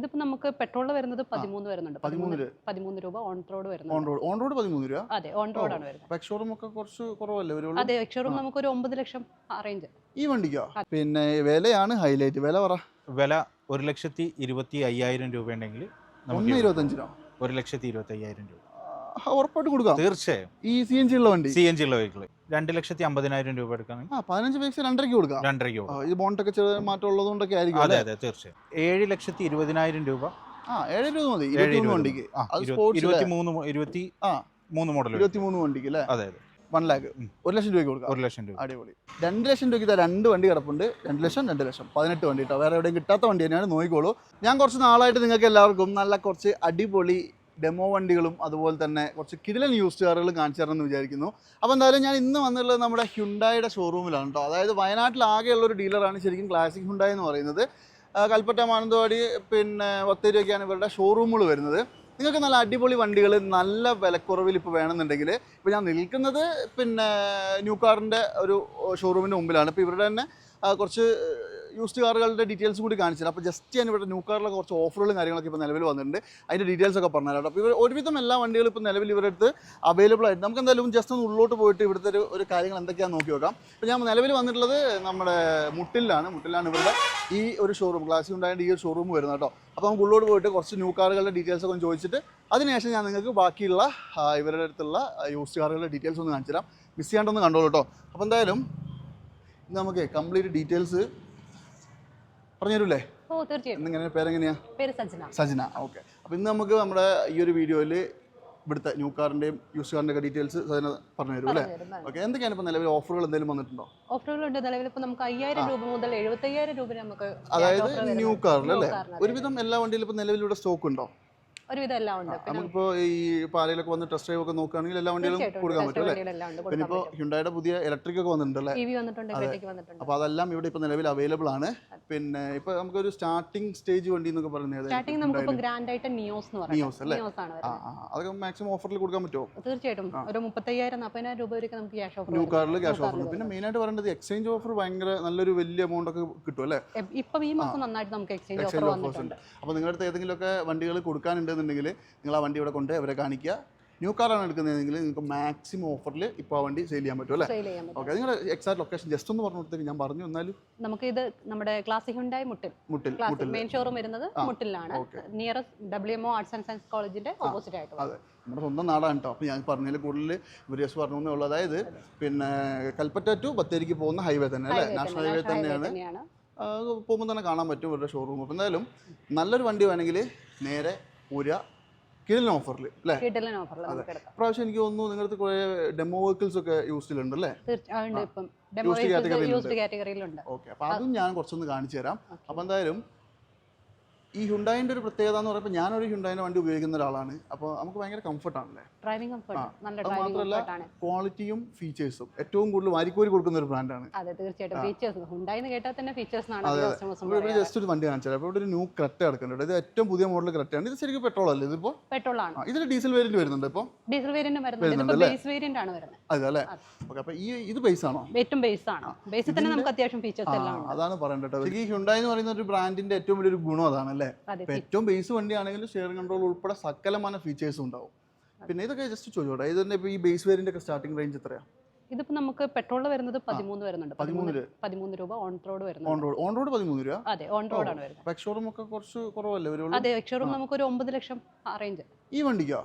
ഇതിപ്പോ നമുക്ക് പെട്രോൾ വരുന്നത് പതിമൂന്ന് വരുന്നുണ്ട്. പതിമൂന്ന് പതിമൂന്ന് രൂപ ഓൺ റോഡ് ഓൺ വരുന്നുണ്ട് റോഡ് ഓൺ റോഡ് പതിമൂന്ന് രൂപ? അതെ ഓൺ റോഡ് ആണ് വരുന്നത്. എക്സോറും ഒക്കെ കുറച്ച് കുറവല്ലേ വരുള്ളൂ? അതെ എക്ഷോറും നമുക്ക് ഒരു ഒമ്പത് ലക്ഷം റേഞ്ച് ഈ വണ്ടിക്കോ? പിന്നെ വിലയാണ് ഹൈലൈറ്റ് വില പറ. വില ഒരു ലക്ഷത്തി ഇരുപത്തി അയ്യായിരം രൂപ ഉണ്ടെങ്കിൽ ഒന്ന് ഇരുപത്തഞ്ചിനോ? ഒരു ലക്ഷത്തി ഇരുപത്തി അയ്യായിരം രൂപ. ഉറപ്പായിട്ട് കൊടുക്കാം. തീർച്ചയായും. ഈ സി എൻ ജി ഉള്ള വണ്ടി. സി എൻ ജി ഉള്ള വെഹിക്കിൾ രണ്ട് ലക്ഷത്തി അമ്പതിനായിരം രൂപ എടുക്കുകയാണെങ്കിൽ ആ പതിനഞ്ച് പൈസ രണ്ടരയ്ക്ക് കൊടുക്കാം. രണ്ടരയ്ക്ക് കൊടുക്കാം. ഇത് ബോണ്ടൊക്കെ ചെറിയ മാറ്റം ഉള്ളതുകൊണ്ടൊക്കെ ആയിരിക്കും അതെ അതെ തീർച്ചയായും. ഏഴ് ലക്ഷത്തി ഇരുപതിനായിരം രൂപ. ആ ഏഴ് രൂപ മതി. ഇരുപത്തിമൂന്ന് വണ്ടിക്ക്. ഇരുപത്തി- മൂന്ന് ഇരുപത്തി ആ മൂന്ന് മോഡൽ ഇരുപത്തിമൂന്ന് വണ്ടിക്ക് അല്ലേ അതെ അതെ. വൺ ലാക്ക്. ഒരു ലക്ഷം രൂപയ്ക്ക് കൊടുക്കാം. ഒരു ലക്ഷം രൂപ. അടിപൊളി. രണ്ട് ലക്ഷം രൂപയ്ക്ക് ഇതാ രണ്ട് വണ്ടി കിടപ്പുണ്ട്. രണ്ട് ലക്ഷം രണ്ട് ലക്ഷം. പതിനെട്ട് വണ്ടി കേട്ടോ വേറെ എവിടെയും കിട്ടാത്ത വണ്ടി തന്നെയാണ് നോക്കിക്കോളൂ. ഞാൻ കുറച്ച് നാളായിട്ട് നിങ്ങൾക്ക് എല്ലാവർക്കും നല്ല കുറച്ച് അടിപൊളി ഡെമോ വണ്ടികളും അതുപോലെ തന്നെ കുറച്ച് കിടിലൻ യൂസ്ഡ് കാറുകളും കാണിച്ചു തരണമെന്ന് വിചാരിക്കുന്നു. അപ്പോൾ എന്തായാലും ഞാൻ ഇന്ന് വന്നുള്ളത് നമ്മുടെ ഹ്യുണ്ടായുടെ ഷോറൂമിലാണ് കേട്ടോ. അതായത് വയനാട്ടിൽ ആകെയുള്ള ഒരു ഡീലറാണ് ശരിക്കും ക്ലാസിക് ഹ്യുണ്ടായി എന്ന് പറയുന്നത്. കൽപ്പറ്റ മാനന്തവാടി പിന്നെ ബത്തേരിയൊക്കെയാണ് ഇവരുടെ ഷോറൂമുകൾ വരുന്നത്. നിങ്ങൾക്ക് നല്ല അടിപൊളി വണ്ടികൾ നല്ല വിലക്കുറവിൽ ഇപ്പോൾ വേണമെന്നുണ്ടെങ്കിൽ ഇപ്പോൾ ഞാൻ നിൽക്കുന്നത് പിന്നെ ന്യൂ കാറിന്റെ ഒരു ഷോറൂമിന്റെ മുമ്പിലാണ്. ഇപ്പോൾ ഇവരുടെ തന്നെ കുറച്ച് യൂസ്ഡ് കാറുകളുടെ ഡീറ്റെയിൽസ് കൂടി കാണിച്ചത് അപ്പോൾ ജസ്റ്റ് ഞാൻ ഇവിടെ ന്യൂ കാറിലെ കുറച്ച് ഓഫറുകളും കാര്യങ്ങളൊക്കെ ഇപ്പോൾ നിലവിൽ വന്നിട്ടുണ്ട്. അതിന്റെ ഡീറ്റെയിൽസ് ഒക്കെ പറഞ്ഞുതരാം അപ്പോൾ ഇവർ ഒരുവിധം എല്ലാ വണ്ടികളും ഇപ്പോൾ നിലവിൽ ഇവരുടെ അടുത്ത് അവൈലബിൾ ആയിട്ട്. നമുക്ക് എന്തായാലും ജസ്റ്റ് ഒന്ന് ഉള്ളോട്ട് പോയിട്ട് ഇവിടുത്തെ ഒരു ഒരു കാര്യങ്ങൾ എന്തൊക്കെയാണെന്ന് നോക്കി നോക്കാം. അപ്പോൾ ഞാൻ നിലവിൽ വന്നിട്ടുള്ളത് നമ്മുടെ മുട്ടിലാണ്. മുട്ടിലാണ് ഇവരുടെ ഈ ഒരു ഷോറൂം ക്ലാസ്സിൽ ഉണ്ടായിട്ട് ഈ ഒരു ഷോറൂം വരുന്നത് കേട്ടോ. അപ്പോൾ നമുക്ക് ഉള്ളോട്ട് പോയിട്ട് കുറച്ച് ന്യൂ കാറുകളുടെ ഡീറ്റെയിൽസ് ഒക്കെ ചോദിച്ചിട്ട് അതിനുശേഷം ഞാൻ നിങ്ങൾക്ക് ബാക്കിയുള്ള ഇവരുടെ അടുത്തുള്ള യൂസ്ഡ് കാറുകളുടെ ഡീറ്റെയിൽസ് ഒന്ന് കാണിച്ചു തരാം. മിസ് ചെയ്യാണ്ടൊന്ന് കണ്ടോളൂ കേട്ടോ. അപ്പോൾ എന്തായാലും നമുക്ക് കംപ്ലീറ്റ് ഡീറ്റെയിൽസ് പറഞ്ഞു തരൂലേ? ഓ തീർച്ചയായും എന്നിങ്ങനെ പേരെങ്ങനെയാ? പേര് സജ്ന സജന ഓക്കെ. അപ്പോൾ ഇന്ന് നമുക്ക് നമ്മുടെ ഈ ഒരു വീഡിയോയിൽ ഇവിടുത്തെ ന്യൂ കാറിന്റെയും യൂസ് കാറിന്റെ ഒക്കെ ഡീറ്റെയിൽസ് സജന പറഞ്ഞു തരും അല്ലേ? ഓക്കെ എന്തൊക്കെയാണ് ഇപ്പോൾ നിലവിൽ ഓഫറുകൾ എന്തെങ്കിലും വന്നിട്ടുണ്ടോ? ഓഫറുകളുണ്ട്. നിലവിൽ ഇപ്പൊ നമുക്ക് അയ്യായിരം രൂപ മുതൽ എഴുപത്തി അയ്യായിരം രൂപ നമുക്ക് അതായത് ന്യൂ കാറിൽ അല്ലേ. ഒരുവിധം എല്ലാ വണ്ടിയിലും ഇപ്പോൾ നിലവിൽ ഇവിടെ സ്റ്റോക്ക് ഉണ്ടോ? ഒരുവിധം എല്ലാം ഉണ്ട്. പിന്നെ നമുക്കിപ്പോൾ ഈ പാലയിലൊക്കെ വന്ന് ടെസ്റ്റ് ഡ്രൈവ് ഒക്കെ നോക്കുകയാണെങ്കിൽ എല്ലാ വണ്ടികളും കൊടുക്കാൻ പറ്റും അല്ലേ? പിന്നെ ഇപ്പോ ഹ്യുണ്ടായുടെ പുതിയ ഇലക്ട്രിക് ഒക്കെ വന്നിട്ടുണ്ട് അപ്പൊ അതെല്ലാം ഇവിടെ ഇപ്പൊ നിലവിൽ അവൈലബിൾ ആണ്. പിന്നെ ഇപ്പൊ നമുക്ക് ഒരു സ്റ്റാർട്ടിംഗ് സ്റ്റേജ് വണ്ടി എന്നൊക്കെ പറയുന്നത് സ്റ്റാർട്ടിങ് നമുക്കിപ്പോ ഗ്രാൻഡ് ആയിട്ട് നിയോസ് നിയോസ് അല്ലേ? അതൊക്കെ മാക്സിമം ഓഫറിൽ കൊടുക്കാൻ പറ്റുമോ? തീർച്ചയായിട്ടും. ഒരു മുപ്പത്തയ്യായിരം നാൽപ്പതിനായിരം രൂപ വരെ നമുക്ക് ക്യാഷ് ഓഫർ ന്യൂ കാറിൽ ക്യാഷ് ഓഫർ പിന്നെ മെയിനായിട്ട് പറയേണ്ടത് എക്സ്ചേഞ്ച് ഓഫർ ഭയങ്കര നല്ലൊരു വലിയ എമൗണ്ട് ഒക്കെ കിട്ടും അല്ലേ? ഇപ്പൊ ഈ മാസം നന്നായിട്ട് നമുക്ക് എക്സ്ചേഞ്ച് ഓഫർ വന്നിട്ടുണ്ട്. അപ്പോൾ നിങ്ങളുടെ അടുത്ത് ഏതെങ്കിലുമൊക്കെ വണ്ടികൾ കൊടുക്കാനുണ്ടെന്നുണ്ടെങ്കിൽ നിങ്ങൾ ആ വണ്ടി ഇവിടെ കൊണ്ട് അവരെ കാണിക്കുക. ന്യൂ കാറാണ് എടുക്കുന്നതെങ്കിൽ നിങ്ങൾക്ക് മാക്സിമം ഓഫറിൽ ഇപ്പോൾ ആ വണ്ടി സെയിൽ ചെയ്യാൻ പറ്റും അല്ലേ? ഓക്കെ നിങ്ങളുടെ എക്സാക്ട് ലൊക്കേഷൻ ജസ്റ്റ് ഒന്ന് പറഞ്ഞു കൊടുത്തേക്ക്. ഞാൻ പറഞ്ഞു എന്നാലും നമുക്ക് ഇത് നമ്മുടെ ക്ലാസിക് ഉണ്ടായി മുട്ടിൽ. മുട്ടിൽ മുട്ടിൽ. മെയിൻ ഷോറൂം വരുന്നത് മുട്ടിലാണ്. Nearest W M O arts and science കോളേജിന്റെ ഓപ്പോസിറ്റ് ആയിട്ട്. അതെ. നമ്മുടെ സ്വന്തം നാടാണ് കേട്ടോ അപ്പോൾ ഞാൻ പറഞ്ഞതിൽ കൂടുതൽ വിദേശ പറഞ്ഞു എന്നേ ഉള്ളൂ. അതായത് പിന്നെ കൽപ്പറ്റ ടു ബത്തേരിക്ക് പോകുന്ന ഹൈവേ തന്നെ അല്ലേ? നാഷണൽ ഹൈവേ തന്നെയാണ്. പോകുമ്പോൾ തന്നെ കാണാൻ പറ്റും ഇവരുടെ ഷോറൂം അപ്പോൾ എന്തായാലും നല്ലൊരു വണ്ടി വേണമെങ്കിൽ നേരെ ഊര കിഴിലിന് ഓഫറിൽ അല്ലേ? കിടലൻ ഓഫറിൽ നമുക്ക് എടുക്കാം. ഇപ്രാവശ്യം എനിക്ക് തോന്നുന്നു നിങ്ങളുടെ കുറെ ഡെമോ വെഹിക്കിൾസ് ഒക്കെ യൂസിലുണ്ട് അല്ലേ? തീർച്ചയായും ഇപ്പം ഡെമോ. യൂസ്ഡ് കാറ്റഗറിയിലുണ്ട് ഓക്കെ അപ്പോൾ അതും ഞാൻ കുറച്ചൊന്ന് കാണിച്ചു തരാം. അപ്പോൾ എന്തായാലും ഈ ഹുണ്ടായിന്റെ ഒരു പ്രത്യേകത എന്ന് പറയുമ്പോൾ ഞാനൊരു ഹുണ്ടായിന്റെ വണ്ടി ഉപയോഗിക്കുന്ന ഒരാളാണ്. അപ്പോൾ നമുക്ക് ഭയങ്കര കംഫർട്ടാണല്ലേ? ഡ്രൈവിംഗ് കംഫർട്ട് നല്ല അത് ഡ്രൈവിംഗ് മാത്രമല്ല കംഫർട്ടാണ് ക്വാളിറ്റിയും ഫീച്ചേഴ്സും. ഏറ്റവും കൂടുതൽ വാരിക്കോരി കൊടുക്കുന്ന ഒരു ബ്രാൻഡാണ്. അതെ തീർച്ചയായിട്ടും. ഫീച്ചേഴ്സ് ഹുണ്ടായിന്ന് കേട്ടാൽ തന്നെ ഫീച്ചേഴ്സ് ആണ് ജസ്റ്റ് ഒരു വണ്ടി കാണിച്ചാൽ അപ്പോൾ ഇവിടെ ഒരു ന്യൂ ക്രെറ്റ കിടക്കുന്നുണ്ട്. ഇത് ഏറ്റവും പുതിയ മോഡൽ ക്രെറ്റയാണ് ഇത് ശരിക്കും പെട്രോൾ അല്ലേ ഇതിപ്പോൾ പെട്രോൾ ആണ്. ഇതിൽ ഡീസൽ വേരിയന്റ് വരുന്നുണ്ട് ഇപ്പോൾ ഡീസൽ വേരിയന്റ് വരുന്നുണ്ട്. ബേസ് വേരിയന്റ് ആണ് വരുന്നത്. അതെ അല്ലേ? ഓക്കെ അപ്പോൾ ഈ ഇത് ബേസ് ആണോ? ഏറ്റവും ബേസ് ആണ്. ബേസിൽ തന്നെ നമുക്ക് അത്യാവശ്യം ഫീച്ചേഴ്സ് എല്ലാം അതാണ് പറയേണ്ടത് ഈ ഹുണ്ടായി എന്ന് പറയുന്ന ഒരു ബ്രാൻഡിന്റെ ഏറ്റവും വലിയൊരു ഗുണം അതാണ് അല്ലേ? ഏറ്റവും ബേസ് വണ്ടിയാണെങ്കിലും ഷെയർ കൺട്രോൾ ഉൾപ്പെടെ സകലമാന ഫീച്ചേഴ്സും ഉണ്ടാവും. പിന്നെ ഇതൊക്കെ ജസ്റ്റ് ചോദിച്ചോട്ടെ ഇതിന്റെ തന്നെ ഈ ബേസ് വേരിന്റെ ഒക്കെ സ്റ്റാർട്ടിംഗ് റേഞ്ച് എത്രയാ? ഇതിപ്പോ നമുക്ക് പെട്രോളിൽ വരുന്നത് പതിമൂന്ന് വരുന്നുണ്ട്. പതിമൂന്ന് രൂപ. ഓൺ റോഡ് ഓൺ വരുന്നുണ്ട്. റോഡ് ഓൺ റോഡ് പതിമൂന്ന് രൂപ? അതെ ഓൺ റോഡ് ആണ് വരുന്നത്. ഒക്കെ കുറച്ച് കുറവല്ലേ അതെ എക്ഷോറും നമുക്ക് ഒരു ഒമ്പത് ലക്ഷം റേഞ്ച് ഈ വണ്ടിക്കോ?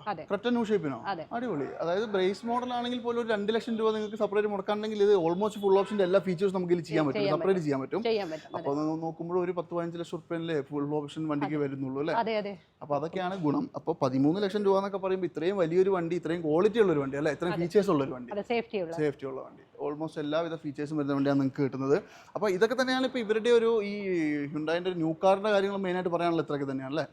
ന്യൂ ഷേപ്പിനോ അടിപൊളി. അതായത് ബ്രേസ് മോഡൽ ആണെങ്കിൽ പോലും ഒരു രണ്ട് ലക്ഷം രൂപ നിങ്ങൾക്ക് സെപ്പറേറ്റ് മുടക്കാണെങ്കിൽ ഇത് ഓൾമോസ്റ്റ് ഫുൾ ഓപ്ഷന്റെ എല്ലാ ഫീച്ചേഴ്സ് നമുക്ക് ഇതിൽ ചെയ്യാൻ പറ്റും. സെപ്പറേറ്റ് ചെയ്യാൻ പറ്റും. അപ്പൊ നോക്കുമ്പോൾ ഒരു പത്ത് പതിനഞ്ച് ലക്ഷം റുപ്യല്ലേ ഫുൾ ഓപ്ഷൻ വണ്ടിക്ക് വരുന്നുള്ളൂ അല്ലേ? അപ്പൊ അതൊക്കെയാണ് ഗുണം. അപ്പൊ പതിമൂന്ന് ലക്ഷം രൂപ എന്നൊക്കെ പറയുമ്പോൾ ഇത്രയും വലിയൊരു വണ്ടി ഇത്രയും ക്വാളിറ്റി ഉള്ള ഒരു വണ്ടി അല്ലെ? ഇത്രയും ഫീച്ചേഴ്സ് ഉള്ള ഒരു വണ്ടി. സേഫ്റ്റി ഉള്ള. വണ്ടി. ഓൾമോസ്റ്റ് എല്ലാവിധ ഫീച്ചേഴ്സും വരുന്ന വണ്ടിയാണ് നിങ്ങൾക്ക് കിട്ടുന്നത്. അപ്പൊ ഇതൊക്കെ തന്നെയാണ് ഇപ്പൊ ഇവരുടെ ഒരു ഈ ഹുണ്ടായിന്റെ ന്യൂ കാറിന്റെ കാര്യങ്ങൾ മെയിൻ ആയിട്ട് പറയാനുള്ള ഇത്രയൊക്കെ തന്നെയാണ് അല്ലേ?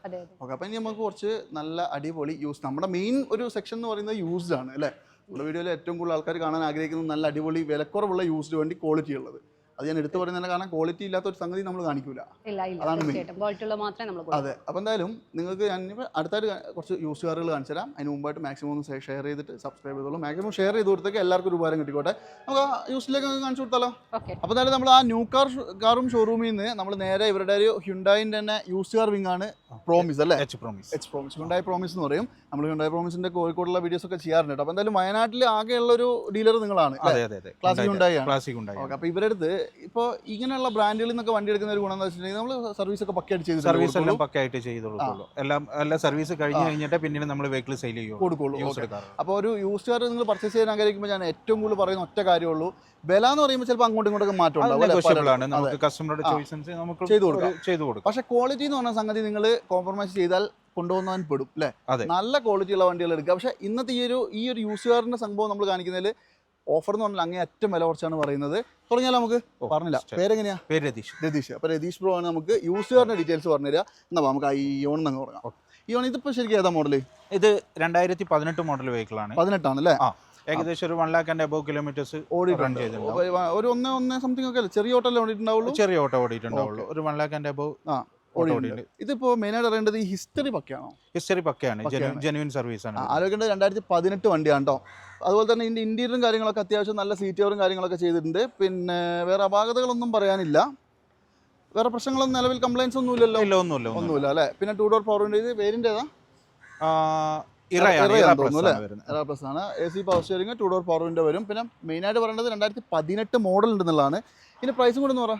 ഓക്കെ അപ്പോൾ ഇനി നമുക്ക് കുറച്ച് നല്ല അടിപൊളി യൂസ്. നമ്മുടെ മെയിൻ ഒരു സെക്ഷൻ എന്ന് പറയുന്നത് യൂസ്ഡ് ആണ് അല്ലേ? നമ്മുടെ വീഡിയോയിൽ ഏറ്റവും കൂടുതൽ ആൾക്കാർ കാണാൻ ആഗ്രഹിക്കുന്നത് നല്ല അടിപൊളി വിലക്കുറവുള്ള യൂസ്ഡ് വണ്ടി ക്വാളിറ്റി ഉള്ളത്. അത് ഞാൻ എടുത്തു പറയുന്നതിന് കാരണം ക്വാളിറ്റി ഇല്ലാത്ത ഒരു സംഗതി നമ്മൾ കാണിക്കൂല. അതാണ് main. തീർച്ചയായിട്ടും. മാത്രമേ നമ്മൾ കൊടുക്കൂ. അതെ. അപ്പോൾ എന്തായാലും നിങ്ങൾക്ക് ഞാൻ അടുത്തായിട്ട് കുറച്ച് യൂസ് കാറുകൾ കാണിച്ചു തരാം. അതിന് മുമ്പായിട്ട് മാക്സിമം ഒന്ന് ഷെയർ ചെയ്തിട്ട് സബ്സ്ക്രൈബ് ചെയ്തോളൂ. മാക്സിമം ഷെയർ ചെയ്ത് കൊടുത്തേക്ക് എല്ലാവർക്കും ഒരു ഉപകാരം കിട്ടിക്കോട്ടെ. നമുക്ക് ആ യൂസിലേക്ക് കാണിച്ചു കൊടുത്താലോ? ഓക്കെ അപ്പോൾ എന്തായാലും നമ്മൾ ആ ന്യൂ കാർ കാറും ഷോറൂമിൽ നിന്ന് നമ്മൾ നേരെ ഇവരുടെ ഒരു ഹ്യുണ്ടായിന്റെ തന്നെ യൂസ് കാർ വിങ് ആണ് പ്രോമിസ് അല്ലേ? H promise H promise Hyundai promise എന്ന് പറയും. നമ്മൾ ഹ്യുണ്ടായി പ്രോമിസിന്റെ കോഴിക്കോടുള്ള വീഡിയോസ് ഒക്കെ ചെയ്യാറുണ്ട് അപ്പോൾ എന്തായാലും വയനാട്ടിൽ ആകെയുള്ള ഒരു ഡീലർ നിങ്ങളാണ് അതെ അതെ അതെ. ക്ലാസിക് ഹ്യുണ്ടായി ക്ലാസിക് ഉണ്ടായി ഓക്കെ അപ്പോൾ ഇവരുടെ അടുത്ത് ഇപ്പോൾ ഇങ്ങനെയുള്ള ബ്രാൻഡുകളിൽ നിന്നൊക്കെ വണ്ടി എടുക്കുന്ന ഒരു ഗുണം എന്ന് വെച്ചിട്ടുണ്ടെങ്കിൽ നമ്മൾ സർവീസ് ഒക്കെ പക്കയായിട്ട് ചെയ്ത് സർവീസ് എല്ലാം പക്കയായിട്ട് ആയിട്ട് ചെയ്തോളൂ എല്ലാം എല്ലാ സർവീസ് കഴിഞ്ഞ് കഴിഞ്ഞിട്ട് പിന്നീട് നമ്മൾ വെഹിക്കിൾ സെയിൽ ചെയ്യും കൊടുക്കുള്ളൂ. അപ്പോൾ ഒരു യൂസ് കാർ നിങ്ങൾ പർച്ചേസ് ചെയ്യാൻ ആഗ്രഹിക്കുമ്പോൾ ഞാൻ ഏറ്റവും കൂടുതൽ പറയുന്ന ഒറ്റ കാര്യമുള്ളൂ വില എന്ന് പറയുമ്പോൾ ചിലപ്പോൾ അങ്ങോട്ടും ഇങ്ങോട്ടൊക്കെ മാറ്റം നമുക്ക് കസ്റ്റമറുടെ ചോയ്സ് ചോയ്സൻസ് നമുക്ക് ചെയ്തു കൊടുക്കാം. ചെയ്തു കൊടുക്കാം. പക്ഷേ ക്വാളിറ്റി എന്ന് പറഞ്ഞ സംഗതി നിങ്ങൾ കോംപ്രമൈസ് ചെയ്താൽ കൊണ്ടുപോകുന്നവൻ പെടും അല്ലേ? നല്ല ക്വാളിറ്റി ഉള്ള വണ്ടികൾ എടുക്കുക. പക്ഷേ ഇന്നത്തെ ഈ ഒരു ഈ ഒരു യൂസ് കാറിന്റെ സംഭവം നമ്മൾ കാണിക്കുന്നതിൽ ഓഫർ എന്ന് പറഞ്ഞാൽ അങ്ങേ അറ്റം വില കുറച്ചാണ് പറയുന്നത്. തുടങ്ങിയാൽ നമുക്ക്? പറഞ്ഞില്ല. പേരെങ്ങനെയാ? പേര് രതീഷ്. രതീഷ്. അപ്പോൾ രതീഷ് ബ്രോ ആണ് നമുക്ക് യൂസ് കാറിന്റെ ഡീറ്റെയിൽസ് പറഞ്ഞു തരിക എന്നാ നമുക്ക് ഇയോൺ അങ്ങ് തുടങ്ങാം. ഇയോൺ ഇതിപ്പോൾ ശരിക്കും ഏതാ മോഡൽ ഇത് രണ്ടായിരത്തി പതിനെട്ട് മോഡൽ വെഹിക്കിൾ ആണ്. പതിനെട്ടാണ് അല്ലേ ആ ഏകദേശം ഒരു one lakh and above kilometres run ചെയ്തിട്ടുണ്ടാവും. ഒരു ഒന്ന് ഒന്ന് സംതിങ് ഒക്കെ അല്ലേ? ചെറിയ ഓട്ടല്ലേ ഓടിയിട്ടുണ്ടാവുള്ളൂ? ചെറിയ ഓട്ടോ ഓടിയിട്ടുണ്ടാവുള്ളൂ. ഒരു വൺ ലാക്ക് ആൻഡ് അബവ് ആ. ഓട്ടോ ഓടിയിട്ടുണ്ട്. ഇതിപ്പോൾ മെയിനായിട്ട് അറിയേണ്ടത് ഈ ഹിസ്റ്ററി പക്കയാണോ? ഹിസ്റ്ററി പക്കയാണ്. ജെനുവിൻ സർവീസ് ആണ്. ആലോചിക്കേണ്ടത് രണ്ടായിരത്തി പതിനെട്ട് വണ്ടിയാണ് കേട്ടോ അതുപോലെ തന്നെ ഇതിന്റെ ഇന്റീരിയറും കാര്യങ്ങളൊക്കെ അത്യാവശ്യം നല്ല സീറ്റ് കവറും കാര്യങ്ങളൊക്കെ ചെയ്തിട്ടുണ്ട്. പിന്നെ വേറെ അപാകതകളൊന്നും പറയാനില്ല. വേറെ പ്രശ്നങ്ങളൊന്നും നിലവിൽ കംപ്ലൈൻസ് ഒന്നും ഇല്ലല്ലോ? ഇല്ല ഒന്നുമില്ല ഒന്നുമില്ല അല്ലേ? പിന്നെ ടു ഡോർ പവർ ഇത് വേരിന്റെ ഏതാ? ആ, ഇറയാണ് ഇറയാന്ന് ഇറ തോന്നുന്നു ആണ് വരുന്നത്. പ്ലസ് ആണ്. A C power steering two door power window വരും. പിന്നെ മെയിനായിട്ട് പറയേണ്ടത് രണ്ടായിരത്തി പതിനെട്ട് മോഡൽ ഉണ്ടെന്നുള്ളതാണ് ഇതിന് പ്രൈസും കൂടെ എന്ന് പറ.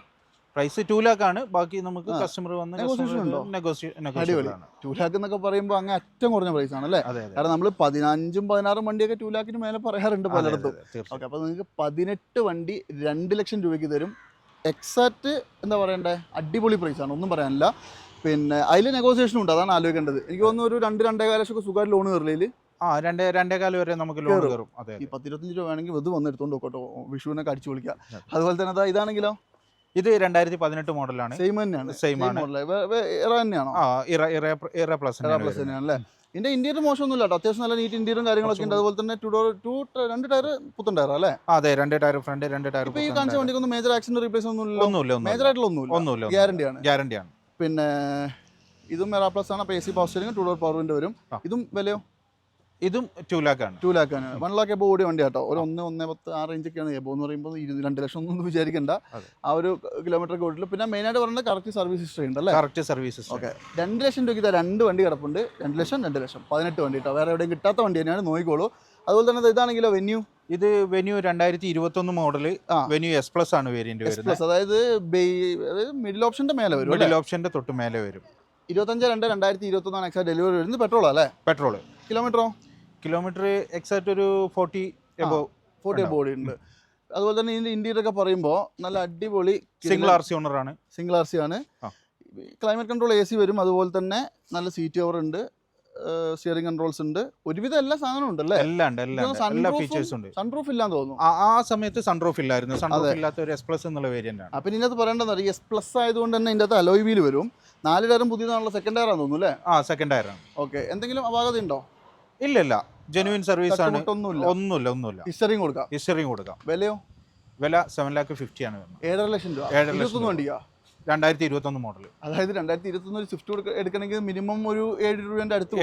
പ്രൈസ് ടു ലാക്ക് ആണ്. ബാക്കി നമുക്ക് കസ്റ്റമർ വന്ന്? അടിപൊളി. ടൂ ലാക്ക് എന്നൊക്കെ പറയുമ്പോൾ അങ്ങ് അറ്റം കുറഞ്ഞ പ്രൈസ് ആണ് അല്ലേ കാരണം നമ്മൾ പതിനഞ്ചും പതിനാറും വണ്ടിയൊക്കെ ടു ലാക്കിന് മേലെ പറയാറുണ്ട് പലയിടത്തും. ഓക്കെ അപ്പോൾ നിങ്ങൾക്ക് പതിനെട്ട് വണ്ടി രണ്ട് ലക്ഷം രൂപയ്ക്ക് തരും. എക്സാക്റ്റ് എന്താ പറയണ്ടേ? അടിപൊളി പ്രൈസ് ആണ്. ഒന്നും പറയാനില്ല. പിന്നെ അതിൽ നെഗോസിയേഷൻ ഉണ്ട്. അതാണ് ആലോചിക്കേണ്ടത്. എനിക്ക് തോന്നുന്നു ഒരു രണ്ട് രണ്ടേകാല ലക്ഷം ഒക്കെ സുഖമായിട്ട് ലോൺ കയറില്ല ആ രണ്ടേ രണ്ടേകാൽ വരെ നമുക്ക് ലോൺ. കയറും അതെ ഈ പത്തിരുപത്തഞ്ച് രൂപ വേണമെങ്കിൽ ഇത് വന്ന് എടുത്തോണ്ട് വിഷുവിനൊക്കെ അടിച്ചു വിളിക്കാം അതുപോലെ തന്നെ അതാ ഇതാണെങ്കിലോ? ഇത് രണ്ടായിരത്തി പതിനെട്ട് മോഡലാണ്. സെയിം തന്നെയാണ്. സെയിം ആണ്. ഇറ തന്നെയാണോ? ആ ഇറ ഇറ ഇറ പ്ലസ് ഇറ പ്ലസ് തന്നെയാണ് അല്ലേ ഇതിന്റെ ഇന്റീരിയർ മോശമൊന്നുമില്ല കേട്ടോ. അത്യാവശ്യം നല്ല നീറ്റ് ഇന്റീരിയറും കാര്യങ്ങളൊക്കെ ഉണ്ട്. അതുപോലെ തന്നെ ടു ഡോർ ടു രണ്ട് ടയർ പുത്തൻ ടയർ അല്ലേ? അതെ രണ്ട് ടയർ ഫ്രണ്ട് രണ്ട് ടയർ ഇപ്പൊ ഈ കാണിച്ച വണ്ടിക്കൊന്നും മേജർ ആക്സിഡന്റ് റീപ്ലേസ് ഒന്നും ഇല്ലല്ലോ. ഒന്നുമില്ല മേജർ ആയിട്ടുള്ള ഒന്നുമില്ല. ഒന്നുമില്ല ഗ്യാരണ്ടിയാണ് ഗ്യാരണ്ടി ആണ്. പിന്നെ ഇതും മെറാ പ്ലസ് ആണ്. അപ്പോൾ A C power steering two door power window വരും ഇതും വിലയോ? ഇതും ടു ലാക്ക് ആണ്. ടു ലാക്ക് ആണ്. വൺ ലാക്ക് എബോ ഓടിയ വണ്ടി കേട്ടോ ഒരു ഒന്ന് ഒന്ന് പത്ത് ആ റേഞ്ചൊക്കെയാണ് എബോ എന്ന് പറയുമ്പോൾ ഇരുപത് രണ്ട് ലക്ഷം ഒന്നും വിചാരിക്കണ്ട. ആ ഒരു കിലോമീറ്റർ ഓടില്ല പിന്നെ മെയിൻ ആയിട്ട് പറയുന്നത് കറക്റ്റ് സർവീസ് ഹിസ്റ്ററി ഉണ്ട് അല്ലേ? കറക്റ്റ് സർവീസ് ഓക്കെ രണ്ട് ലക്ഷം രൂപയ്ക്ക് രണ്ട് വണ്ടി കിടപ്പുണ്ട്. രണ്ട് ലക്ഷം രണ്ട് ലക്ഷം. പതിനെട്ട് വണ്ടി കേട്ടോ വേറെ എവിടെയും കിട്ടാത്ത വണ്ടി തന്നെയാണ് നോക്കിക്കോളൂ. അതുപോലെ തന്നെ ഇത് ഇതാണെങ്കിലോ വെന്യൂ ഇത് വെന്യൂ രണ്ടായിരത്തി ഇരുപത്തി ഒന്ന് മോഡൽ ആ. വെന്യൂ എസ് പ്ലസ് ആണ് വേരിയന്റ് വരുന്നത്. അതായത് മിഡിൽ ഓപ്ഷന്റെ മേലെ വരും മിഡിൽ ഓപ്ഷന്റെ തൊട്ട് മേലെ വരും. ഇരുപത്തഞ്ച് രണ്ട് രണ്ടായിരത്തി ഇരുപത്തൊന്നാണ് എക്സാ ഡെലിവറി വരുന്നത്. പെട്രോൾ അല്ലേ? പെട്രോൾ കിലോമീറ്ററോ കിലോമീറ്റർ എക്സാക്ട് ഒരു forty above forty above body ഉണ്ട്. അതുപോലെ തന്നെ ഇതിന്റെ ഇന്റീരിയർ ഒക്കെ പറയുമ്പോൾ നല്ല അടിപൊളി സിംഗിൾ ആർ സി ഓണർ ആണ്. സിംഗിൾ ആർ സി ആണ്. ക്ലൈമറ്റ് കൺട്രോൾ എ സി വരും. അതുപോലെ തന്നെ നല്ല സീറ്റ് ഓവർ ഉണ്ട്. സ്റ്റിയറിംഗ് കൺട്രോൾസ് ഉണ്ട്. ഒരുവിധം എല്ലാ സാധനവും ഉണ്ട് അല്ലേ? എല്ലാം ഉണ്ട് എല്ലാം ഫീച്ചേഴ്സ് ഉണ്ട്. സൺറൂഫ് ഇല്ലാന്ന് തോന്നുന്നു. ആ- സമയത്ത് സൺറൂഫ് ഇല്ലായിരുന്നു. സൺറൂഫ് ഇല്ലാത്ത ഒരു എസ് പ്ലസ് എന്നുള്ള വേരിയന്റ് ആണ്. അപ്പം ഇതിനകത്ത് പറയേണ്ടത് എസ് പ്ലസ് ആയതുകൊണ്ട് തന്നെ ഇതിന്റെ അകത്ത് അലോയ് വീൽ വരും. നാല് ടയറും പുതിയതാണല്ലോ സെക്കൻഡ് ടയർ ആണെന്ന് തോന്നുന്നു അല്ലേ? ആ സെക്കൻഡ് ടയർ ആണ് ഓക്കെ എന്തെങ്കിലും അപാകത ഉണ്ടോ? ഇല്ല ഇല്ല ജെനുവിൻ സർവീസ് ആണ്. ഒന്നുമില്ല ഒന്നുമില്ല. ഹിസ്റ്ററിയും കൊടുക്കാം. ഹിസ്റ്ററിയും കൊടുക്കാം. വിലയോ? വില സെവൻ ലാക്ക് ഫിഫ്റ്റി ആണ് വരുന്നത്. ഏഴര ലക്ഷം രൂപ. ഏഴര ലക്ഷം ഇരുപത്തൊന്ന്. വണ്ടിയാ? രണ്ടായിരത്തി ഇരുപത്തി ഒന്ന് മോഡൽ അതായത് രണ്ടായിരത്തി ഇരുപത്തൊന്ന് ഒരു സ്വിഫ്റ്റ് എടുക്കണമെങ്കിൽ മിനിമം ഒരു ഏഴ് രൂപേന്റെ അടുത്ത്?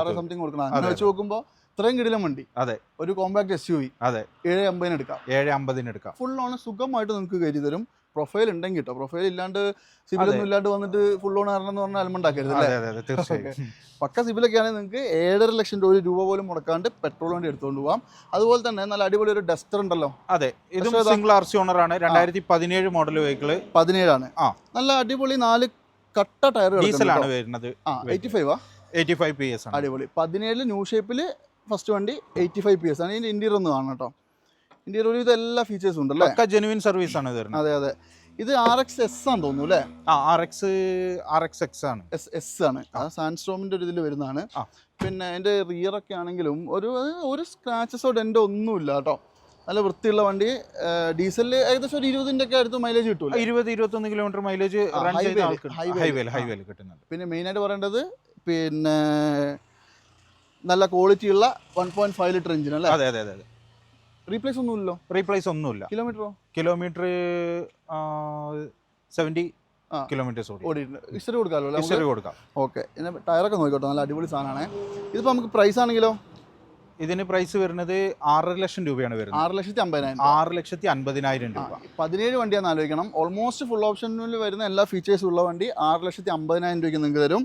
ആറ് സംതിങ് കൊടുക്കണം. അങ്ങനെ വെച്ച് നോക്കുമ്പോൾ ഇത്രയും കിടിലം വണ്ടി. അതെ. ഒരു കോമ്പാക്ട് എസ് യു വി അതെ. ഏഴ് അമ്പതിന് എടുക്കാം. ഏഴ് അമ്പതിന് എടുക്കാം. ഫുൾ ഓൺ സുഖമായിട്ട് നിങ്ങൾക്ക് കയറ്റി തരും. പ്രൊഫൈൽ ഉണ്ടെങ്കിൽ കേട്ടോ പ്രൊഫൈൽ ഇല്ലാണ്ട് സിബിലൊന്നും ഇല്ലാണ്ട് വന്നിട്ട് ഫുൾ ഓൺ ആരണം എന്ന് പറഞ്ഞാൽ അൽമുണ്ടാക്കരുത് അല്ലേ? പക്ക സിബിലൊക്കെ ആണെങ്കിൽ നിങ്ങൾക്ക് ഏഴര ലക്ഷം രൂപ രൂപ പോലും മുടക്കാണ്ട് പെട്രോൾ വണ്ടി എടുത്തുകൊണ്ട് പോകാം അതുപോലെ തന്നെ നല്ല അടിപൊളി ഒരു ഡസ്റ്റർ ഉണ്ടല്ലോ. അതെ ഇത് സിംഗിൾ ആർ സി ഓണർ ആണ്. രണ്ടായിരത്തി പതിനേഴ് മോഡൽ വെഹിക്കിൾ പതിനേഴാണ്. ആ. നല്ല അടിപൊളി നാല് കട്ട ടയർ ഡീസൽ ആണ് വരുന്നത്. ആ എയ്റ്റി ഫൈവ് ആ? എയ്റ്റി ഫൈവ് പി എസ് ആണ്. അടിപൊളി. പതിനേഴിൽ ന്യൂ ഷേപ്പിൽ ഫസ്റ്റ് വണ്ടി എയ്റ്റി ഫൈവ് പി എസ് ആണ്. ഇതിന്റെ ഇന്റീരിയർ ഒന്ന് കാണണം കേട്ടോ ഇന്റീരിയർ ഒരു എല്ലാ ഫീച്ചേഴ്സും ഉണ്ട് അല്ലേ പക്ക ജെനുവിൻ സർവീസ് ആണ് ഇത് അതെ അതെ. ഇത് ആർ എക്സ് എസ് ആണ് തോന്നുന്നു അല്ലേ? ആ R X R X X ആണ്. എസ് എസ് ആണ്. ആ. സാൻസ്ട്രോമിന്റെ ഒരു ഇതിൽ വരുന്നതാണ്. പിന്നെ എന്റെ റിയർ ഒക്കെ ആണെങ്കിലും ഒരു ഒരു സ്ക്രാച്ചസോ ഡെന്റോ ഒന്നുമില്ല കേട്ടോ. നല്ല വൃത്തിയുള്ള വണ്ടി. ഡീസലിൽ ഏകദേശം ഒരു ഇരുപതിന്റെ ഒക്കെ അടുത്ത് മൈലേജ് കിട്ടും ഇരുപത് ഇരുപത്തി ഒന്ന് കിലോമീറ്റർ മൈലേജ് ഹൈവേൽ. ഹൈവേയിൽ. ഹൈവേയിൽ കിട്ടുന്നുണ്ട്. പിന്നെ മെയിനായിട്ട് പറയേണ്ടത് പിന്നെ നല്ല ക്വാളിറ്റിയുള്ള one point five litre engine അല്ലേ? അതെ അതെ അതെ. റീപ്ലേസ് ഒന്നുമില്ലല്ലോ? റീപ്ലേസ് ഒന്നുമില്ല. കിലോമീറ്ററോ കിലോമീറ്റർ സെവന്റി. കിലോമീറ്റേഴ്സ് ഓടി. ഓടിയിട്ടുണ്ട്. ഹിസ്റ്ററി കൊടുക്കാമല്ലോ? ഹിസ്റ്ററി കൊടുക്കാം. ഓക്കെ പിന്നെ ടയറൊക്കെ നോക്കിക്കോട്ടോ. നല്ല അടിപൊളി സാധനമാണ്. ഇതിപ്പോൾ നമുക്ക് പ്രൈസ് ആണെങ്കിലോ? ഇതിന് പ്രൈസ് വരുന്നത് ആറര ലക്ഷം രൂപയാണ് വരുന്നത്. ആറ് ലക്ഷത്തി അമ്പതിനായിരം ആറ് ലക്ഷത്തി അൻപതിനായിരം രൂപ. പതിനേഴ് വണ്ടിയാന്ന് ആലോചിക്കണം. ഓൾമോസ്റ്റ് ഫുൾ ഓപ്ഷനിൽ വരുന്ന എല്ലാ ഫീച്ചേഴ്സും ഉള്ള വണ്ടി ആറ് ലക്ഷത്തി അമ്പതിനായിരം രൂപയ്ക്ക് നിങ്ങൾക്ക് തരും.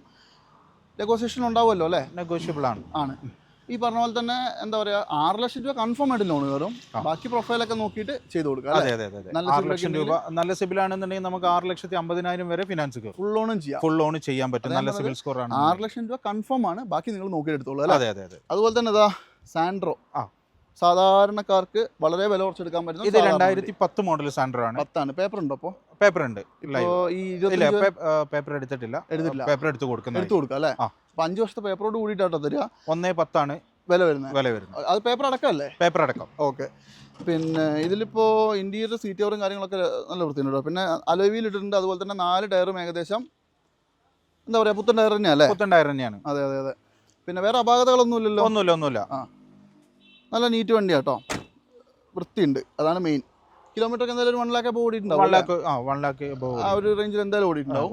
നെഗോസിയേഷൻ ഉണ്ടാവുമല്ലോ അല്ലേ? നെഗോഷ്യബിൾ ആണ്. ആണ്. ഈ പറഞ്ഞ പോലെ തന്നെ എന്താ പറയാ ആറ് ലക്ഷം രൂപ കൺഫേം ആയിട്ട് ലോൺ കയറും. ബാക്കി പ്രൊഫൈലൊക്കെ നോക്കിയിട്ട് ചെയ്ത് കൊടുക്കാം അതെ അതെ അതെ ആറ് ലക്ഷം രൂപ നല്ല സിബിൽ ആണെന്നുണ്ടെങ്കിൽ നമുക്ക് ആറ് ലക്ഷത്തി അമ്പതിനായിരം വരെ ഫിനാൻസ് കയറും. ഫുൾ ലോണും ചെയ്യാം. ഫുൾ ലോൺ ചെയ്യാൻ പറ്റും. നല്ല സിബിൽ സ്കോർ ആണ് ആറ് ലക്ഷം രൂപ കൺഫേം ആണ്. ബാക്കി നിങ്ങൾ നോക്കിയിട്ട് എടുത്തോളൂ അല്ലേ? അതെ അതെ അതെ. അതുപോലെ തന്നെ ഇതാ സാൻഡ്രോ ആ. സാധാരണക്കാർക്ക് വളരെ വില കുറച്ചെടുക്കാൻ പറ്റുന്ന ഇത് രണ്ടായിരത്തി പത്ത് മോഡൽ സാൻഡ്രോ ആണ്. പത്താണ്. പേപ്പർ ഉണ്ടോ അപ്പോ പേപ്പർ ഉണ്ട്. ഈ പേപ്പർ എടുത്തിട്ടില്ല. എടുത്തിട്ടില്ല. പേപ്പർ എടുത്ത് കൊടുക്കുന്നത് എടുത്ത് കൊടുക്കാം അല്ലേ? ആ. അപ്പൊ അഞ്ച് വർഷത്തെ പേപ്പറോട് കൂടിയിട്ടാട്ടോ തരിക. ഒന്നേ പത്താണ് വില വരുന്നത് വില വരുന്നത്. അത് പേപ്പർ അടക്കമല്ലേ പേപ്പർ അടക്കം. ഓക്കെ. പിന്നെ ഇതിലിപ്പോ ഇന്റീരിയർ സീറ്റ് കവറും കാര്യങ്ങളൊക്കെ നല്ല വൃത്തിയുണ്ട്? പിന്നെ അലോവിയിൽ ഇട്ടിട്ടുണ്ട്. അതുപോലെ തന്നെ നാല് ടയറും ഏകദേശം എന്താ പറയാ പുത്തൻ ടയർ തന്നെയാ അല്ലേ? പുത്തൻ ടയർ തന്നെയാണ്. അതെ അതെ അതെ. പിന്നെ വേറെ അപാകതകളൊന്നും ഇല്ലല്ലോ ഒന്നുമില്ല. ഒന്നുമില്ല നല്ല നീറ്റ് വണ്ടിയാ കേട്ടോ വൃത്തിയുണ്ട്. അതാണ് മെയിൻ കിലോമീറ്റർ എന്തായാലും ഒരു വൺ ലാക്ക് അപ്പോൾ ഓടിയിട്ടുണ്ടാവും വൺ അല്ലേ? ലാക്ക് ആ വൺ ലാക്ക് ആ ഒരു റേഞ്ചിൽ എന്തായാലും ഓടിയിട്ടുണ്ടാവും.